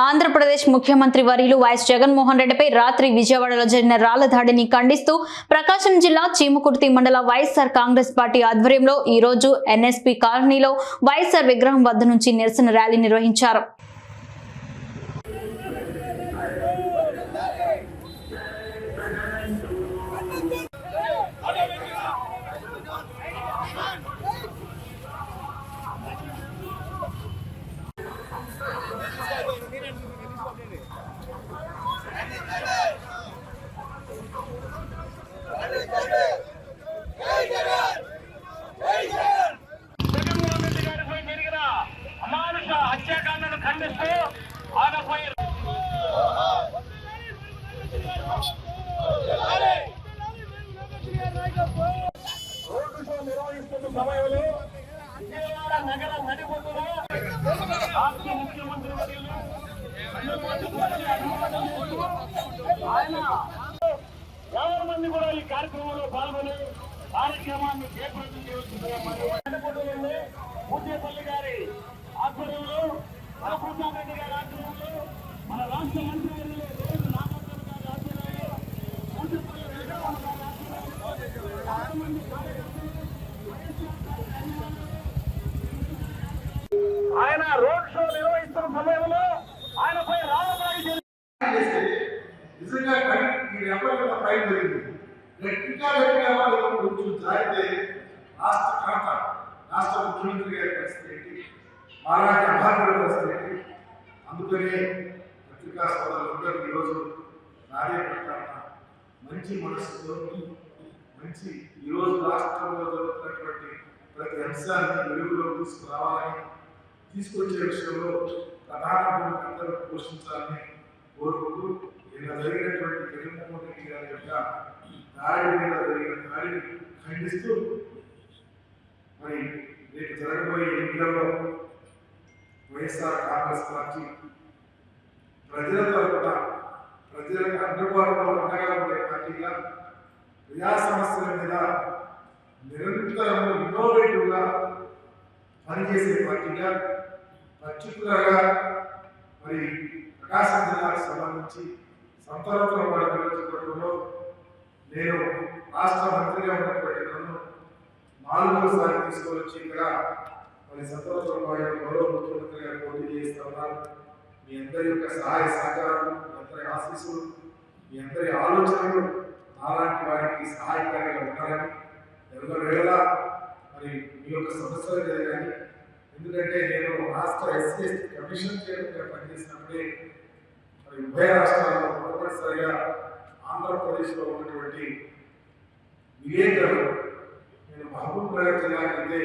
ఆంధ్రప్రదేశ్ ముఖ్యమంత్రి వర్యులు వైఎస్ జగన్మోహన్ రెడ్డిపై రాత్రి విజయవాడలో జరిగిన రాళ్ళ దాడిని ఖండిస్తూ ప్రకాశం జిల్లా చీమకుర్తి మండల వైఎస్ఆర్ కాంగ్రెస్ పార్టీ ఆధ్వర్యంలో ఈ రోజు ఎన్ఎస్పీ కాలనీలో వైఎస్ఆర్ విగ్రహం వద్ద నుంచి నిరసన ర్యాలీ నిర్వహించారు జగన్మోహన్ రెడ్డి గారిపై జరిగిన అమానుష హత్యాకాండను ఖండిస్తూ ఆమెపై రోడ్డు షో నిర్వహిస్తున్న సమయంలో విజయవాడ నగర నడిబొడ్డులో రాష్ట్ర ముఖ్యమంత్రి ఆయన యాభై మంది కూడా ఈ కార్యక్రమంలో పాల్గొని కార్యక్రమాన్ని చేపట్టడం జరుగుతుంది పూజేపల్లి గారి ఆధ్వర్యంలో వరప్రసాద్ రెడ్డి గారి ఆధ్వర్యంలో మన రాష్ట్ర మంత్రి వర్యులు రేపు నాగార్జున గారి ఆధ్వర్యంలో పూజేపల్లి వెంకటరమణ గారి ఆధ్వర్యంలో చాలా మంది కార్యకర్తలు ఆయన రోడ్ షో నిర్వహిస్తున్న సమయంలో ఆయనపై రామదాడి నిజంగా ఈ ఎప్పటికీ ఫైట్ జరిగింది గట్టిగా గట్టిగా వాళ్ళు కొంచెం జారితే రాష్ట్ర కర్త రాష్ట్ర ముఖ్యమంత్రి గారి పరిస్థితి ఏంటి? మాలాంటి పరిస్థితి ఏంటి? అందుకనే పత్రికా సోదరులందరూ ఈరోజు ప్రకారం మంచి మనసుతో మంచి ఈరోజు రాష్ట్రంలో జరుగుతున్నటువంటి అంశాన్ని వెలుగులోకి తీసుకురావాలని తీసుకొచ్చే విషయంలో ప్రధాన భూమిక అందరూ పోషించాలని కోరుకుంటూ నిన్న జరిగినటువంటి జగన్మోహన్ రెడ్డి గారి యొక్క దాడి మీద జరిగిన దాడిని ఖండిస్తూ మరి రేపు జరగబోయే ఎన్నికల్లో వైఎస్ఆర్ కాంగ్రెస్ పార్టీ ప్రజల తరపున ప్రజలకు అందుబాటులో అండగా ఉండే పార్టీగా ప్రజా సమస్యల మీద నిరంతరం ఇన్నోవేటివ్గా పనిచేసే పార్టీగా పర్టికులర్గా మరి ప్రకాశం జిల్లాకు సంబంధించి సంతలోకం వారి నియోజకవర్గంలో నేను రాష్ట్ర మంత్రిగా ఉన్నటువంటి నన్ను నాలుగోసారి తీసుకొని ఇక్కడ మరి సంతలోకం వారి గౌరవ ముఖ్యమంత్రిగా పోటీ చేస్తున్నారు మీ అందరి యొక్క సహాయ సహకారాలు మీ అందరి ఆశీస్సులు మీ అందరి ఆలోచనలు అలాంటి వారికి సహాయకారిగా ఉండాలని వేళ మరి ఈ యొక్క సమస్యలు మీద ఎందుకంటే నేను రాష్ట్ర ఎస్సీ ఎస్టీ కమిషన్ చైర్మన్గా పనిచేసినప్పుడే మరి ఉభయ రాష్ట్రాల్లో మొదటిసారిగా ఆంధ్రప్రదేశ్లో ఉన్నటువంటి విలేకరులు నేను మహబూబ్ నగర్ జిల్లాకి